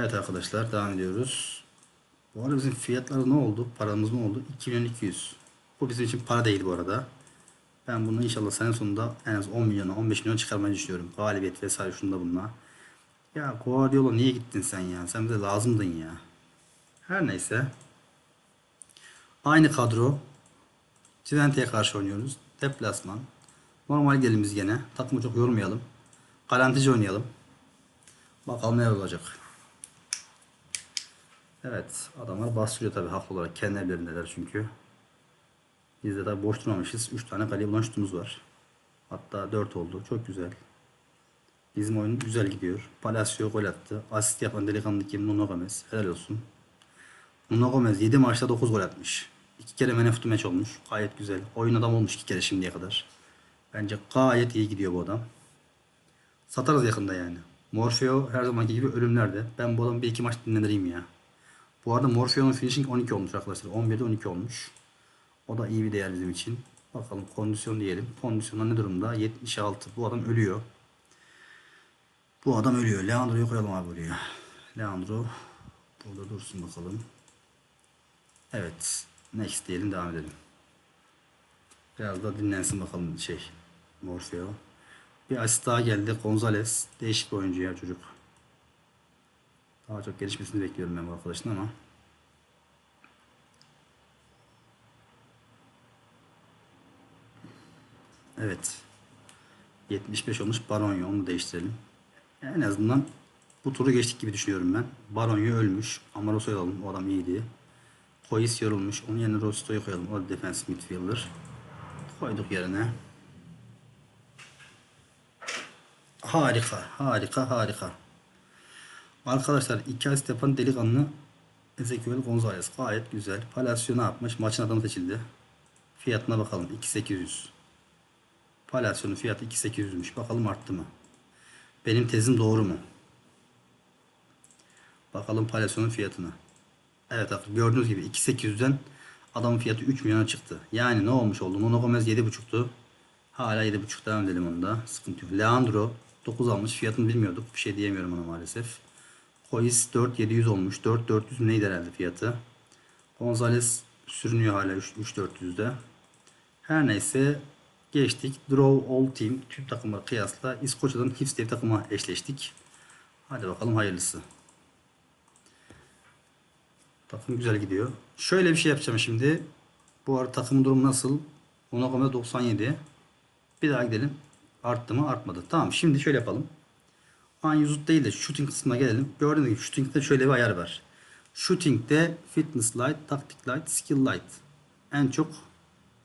Evet arkadaşlar devam ediyoruz. Bu arada bizim fiyatları ne oldu? Paramız ne oldu? 2200. Bu bizim için para değil bu arada. Ben bunu inşallah sene sonunda en az 10 milyona 15 milyon çıkarmayı düşünüyorum. Galibiyet vesaire şunda bununla. Ya Guardiola niye gittin sen ya? Sen bize lazımdın ya. Her neyse. Aynı kadro. Twente'ye karşı oynuyoruz. Deplasman. Normal gelimiz gene. Takımı çok yormayalım. Garantici oynayalım. Bakalım ne olacak. Evet. Adamlar bastırıyor tabii haklı olarak. Kendi evlerindeler çünkü. Biz de tabii boş durmamışız. 3 tane kaleye bulan şutumuz var. Hatta 4 oldu. Çok güzel. Bizim oyun güzel gidiyor. Palacio gol attı. Asist yapan delikanlı kim? Nuno Gomez. Helal olsun. Nuno Gomez 7 maçta 9 gol atmış. 2 kere men of the olmuş. Gayet güzel. Oyun adam olmuş 2 kere şimdiye kadar. Bence gayet iyi gidiyor bu adam. Satarız yakında yani. Morfeo her zamanki gibi ölümlerde. Ben bu adamı bir iki maç dinlendireyim ya. Bu arada Morfeo'nun finishing 12 olmuş arkadaşlar. 11'de 12 olmuş. O da iyi bir değer bizim için. Bakalım kondisyon diyelim. Kondisyonda ne durumda? 76. Bu adam ölüyor. Bu adam ölüyor. Leandro'yu koyalım abi buraya. Leandro burada dursun bakalım. Evet. Next diyelim devam edelim. Biraz da dinlensin bakalım şey. Morfeo. Bir asist daha geldi. Gonzales. Değişik bir oyuncu ya çocuk. Daha çok gelişmesini bekliyorum ben bu arkadaşın ama. Evet. 75 olmuş Baronyo. Onu değiştirelim. En azından bu turu geçtik gibi düşünüyorum ben. Baronyo ölmüş. Amaros'u alalım. O adam iyiydi. Koyis yorulmuş. Onun yerine Rosto'yu koyalım. O defense midfielder. Koyduk yerine. Harika. Harika. Harika. Arkadaşlar iki asist yapan delikanlı Ezequiel Gonzalez. Gayet güzel. Palacio ne yapmış? Maçın adamı seçildi. Fiyatına bakalım. 2800. Palacio'nun fiyatı 2800'müş. Bakalım arttı mı? Benim tezim doğru mu? Bakalım Palacio'nun fiyatına. Evet gördüğünüz gibi 2800'den adamın fiyatı 3 milyona çıktı. Yani ne olmuş oldu? Nuno Gomez 7.5'tu. Hala 7.5 devam edelim onda. Sıkıntı yok. Leandro 9 almış. Fiyatını bilmiyorduk. Bir şey diyemiyorum ona maalesef. Kois 4700 olmuş. 4400 neydi herhalde fiyatı? Gonzales sürünüyor hala 3400'de. Her neyse geçtik. Draw All Team tüm takımlara kıyasla İskoçya'dan bir takıma eşleştik. Hadi bakalım hayırlısı. Takım güzel gidiyor. Şöyle bir şey yapacağım şimdi. Bu arada takımın durumu nasıl? Ona göre 97. Bir daha gidelim. Arttı mı? Artmadı. Tamam şimdi şöyle yapalım. Unused değil de shooting kısmına gelelim. Gördüğünüz gibi shooting'de şöyle bir ayar var. Shooting'de fitness light, tactic light, skill light. En çok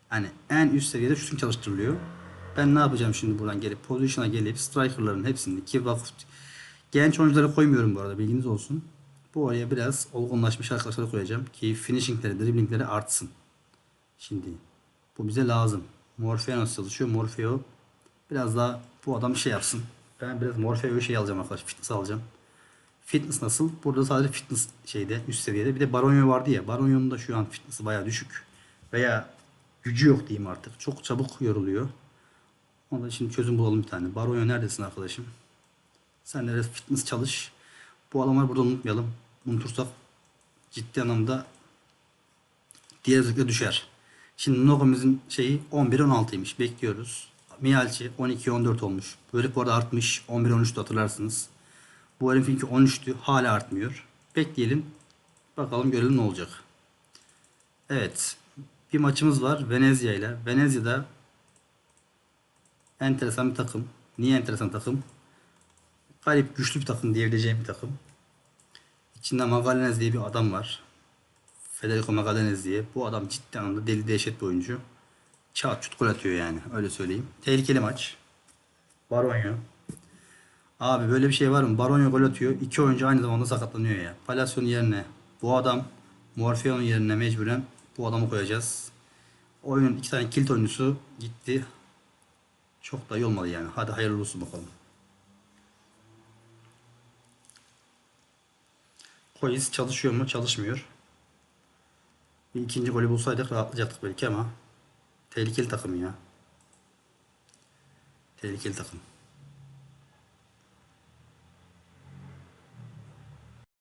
hani en üst seviyede shooting çalıştırılıyor. Ben ne yapacağım şimdi buradan gelip position'a gelip striker'ların hepsini ki vakıf genç oyuncuları koymuyorum bu arada bilginiz olsun. Bu oraya biraz olgunlaşmış arkadaşları koyacağım ki finishingleri, driblingleri artsın. Şimdi bu bize lazım. Morfeo nasıl çalışıyor? Morfeo biraz daha bu adam şey yapsın. Ben biraz Morfeo şey alacağım arkadaşlar. Fitness alacağım. Fitness nasıl? Burada sadece fitness şeyde üst seviyede. Bir de Baronyo vardı ya. Baronyo'nun da şu an fitness'ı bayağı düşük. Veya gücü yok diyeyim artık. Çok çabuk yoruluyor. Onda şimdi çözüm bulalım bir tane. Baronyo neredesin arkadaşım? Sen de fitness çalış. Bu adamları burada unutmayalım. Unutursak ciddi anlamda diğer düşer. Şimdi Nogomez'in şeyi 11-16'ymış. Bekliyoruz. Mialci 12-14 olmuş. Böyle bu arada artmış. 11-13'tü hatırlarsınız. Bu herifinki 13'tü. Hala artmıyor. Bekleyelim. Bakalım görelim ne olacak. Evet. Bir maçımız var Venezia ile. Venezia'da enteresan bir takım. Niye enteresan takım? Garip güçlü bir takım diyebileceğim bir takım. İçinde Magalhanes diye bir adam var. Federico Magalhanes diye. Bu adam ciddi anlamda deli dehşet bir oyuncu. Çat çut gol atıyor yani. Öyle söyleyeyim. Tehlikeli maç. Baronyo. Abi böyle bir şey var mı? Baronyo gol atıyor. İki oyuncu aynı zamanda sakatlanıyor ya. Palacio'nun yerine bu adam Morfeo'nun yerine mecburen bu adamı koyacağız. Oyunun iki tane kilit oyuncusu gitti. Çok da iyi olmadı yani. Hadi hayırlı olsun bakalım. Koyis çalışıyor mu? Çalışmıyor. Bir ikinci golü bulsaydık rahatlayacaktık belki ama tehlikeli takım ya. Tehlikeli takım.